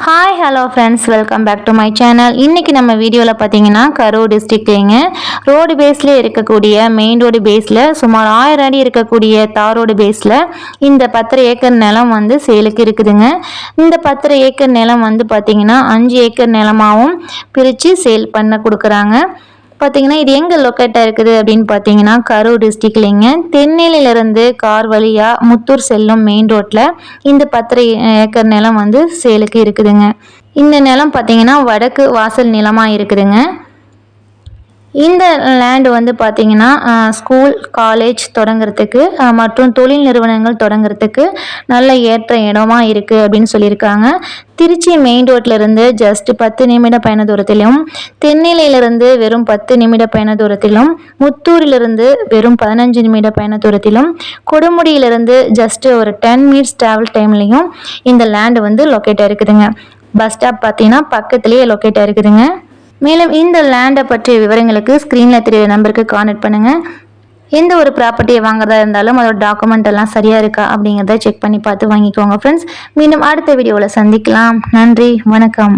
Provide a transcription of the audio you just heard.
Hi hello friends welcome back to my channel இன்றைக்கி நம்ம வீடியோவில் பார்த்தீங்கன்னா கரூர் டிஸ்ட்ரிக்ட்லேங்க ரோடு பேஸில் இருக்கக்கூடிய மெயின் ரோடு பேஸில் சுமார் ஆயிரம் அடி இருக்கக்கூடிய தார் ரோடு பேஸில் இந்த பத்தரை ஏக்கர் நிலம் வந்து சேலுக்கு இருக்குதுங்க. இந்த பத்தரை ஏக்கர் நிலம் வந்து பார்த்திங்கன்னா அஞ்சு ஏக்கர் நிலமாகவும் பிரித்து சேல் பண்ண கொடுக்குறாங்க. பார்த்தீங்கன்னா இது எங்கே லொக்கேட்டாக இருக்குது அப்படின்னு பார்த்தீங்கன்னா கரூர் டிஸ்ட்ரிக்ட்லேங்க தென்னிலிருந்து கார் வழியாக முத்தூர் செல்லும் மெயின் ரோட்டில் இந்த பத்தரை ஏக்கர் நிலம் வந்து சேலுக்கு இருக்குதுங்க. இந்த நிலம் பார்த்தீங்கன்னா வடக்கு வாசல் நிலமாக இருக்குதுங்க. இந்த லேண்டு வந்து பார்த்திங்கன்னா ஸ்கூல் காலேஜ் தொடங்கிறதுக்கு மற்றும் தொழில் நிறுவனங்கள் தொடங்கிறதுக்கு நல்ல ஏற்ற இடமா இருக்குது அப்படின்னு சொல்லியிருக்காங்க. திருச்சி மெயின் ரோட்லேருந்து ஜஸ்ட் பத்து நிமிட பயண தூரத்திலும் தென்னிலையிலிருந்து வெறும் பத்து நிமிட பயண தூரத்திலும் முத்தூரிலிருந்து வெறும் பதினஞ்சு நிமிட பயண தூரத்திலும் கொடுமுடியிலிருந்து ஜஸ்ட் ஒரு டென் மினிட்ஸ் ட்ராவல் டைம்லேயும் இந்த லேண்டு வந்து லொக்கேட்டாக இருக்குதுங்க பஸ் ஸ்டாப் பார்த்தீங்கன்னா பக்கத்துலேயே லொக்கேட்டாக இருக்குதுங்க மேலும் இந்த லேண்டை பற்றிய விவரங்களுக்கு ஸ்க்ரீனில் தெரிய நம்பருக்கு கான்டெக்ட் பண்ணுங்கள் எந்த ஒரு ப்ராப்பர்ட்டியை வாங்குறதா இருந்தாலும் அதோட டாக்குமெண்ட் எல்லாம் சரியாக இருக்கா அப்படிங்கிறத செக் பண்ணி பார்த்து வாங்கிக்கோங்க ஃப்ரெண்ட்ஸ் மீண்டும் அடுத்த வீடியோவில் சந்திக்கலாம். நன்றி வணக்கம்.